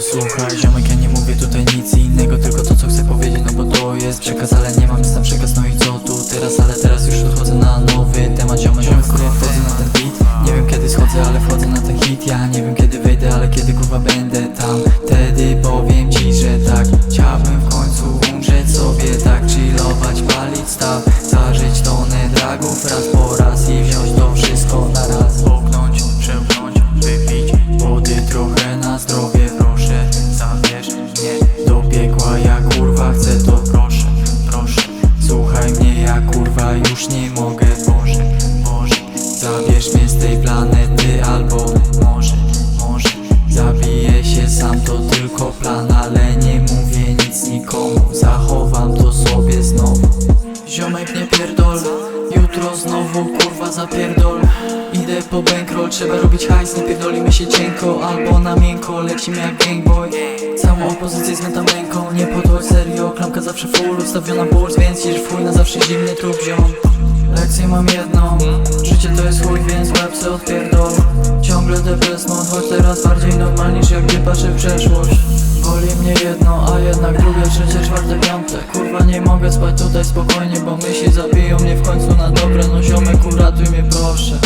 Słuchaj ziomek, ja nie mówię tutaj nic innego Tylko to co chcę powiedzieć, no bo to jest przekaz Ale nie mam nic na przekaz, no i co tu teraz? Ale teraz już odchodzę na nowy temat Ziomek, ziomek, wchodzę na ten beat. Nie wiem kiedy schodzę, ale wchodzę na ten hit Ja nie wiem kiedy wejdę, ale kiedy kurwa będę tam. Wtedy powiem ci, że tak Chciałbym w końcu umrzeć sobie tak Chillować, palić staw Zażyć tonę dragów raz po raz I wziąć ja już nie mogę Boże, Boże Zabierz mnie z tej planety albo może, może Zabiję się sam to tylko plan Ale nie mówię nic nikomu Zachowam to sobie znowu. Ziomek nie pierdol Jutro znowu kurwa zapierdol. Idę po bankroll, trzeba robić hajs Nie pierdolimy się cienko albo na miękko Lecimy jak gangboy Całą opozycję zmiętam ręką Nie klamka zawsze full Ustawiona puls, więc iż fuj na zawsze zimny trup ziom. Lekcję mam jedną Życie to jest chuj, więc łeb se odpierdol. Ciągle depres mod, choć teraz bardziej normal niż jak gdy patrzę w przeszłość. Boli mnie jedno, a jednak drugie, trzecie, czwarte, piąte. Kurwa nie mogę spać tutaj spokojnie, bo myśli zabiją mnie w końcu na dobre. No ziomek uratuj mnie proszę.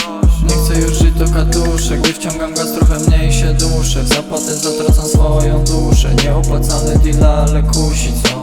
Nie chcę już żyć do katusze, gdy wciągam gaz trochę mniej się duszę. W zapłatę zatracam swoją duszę. Nieopłacany deal, ale kusi co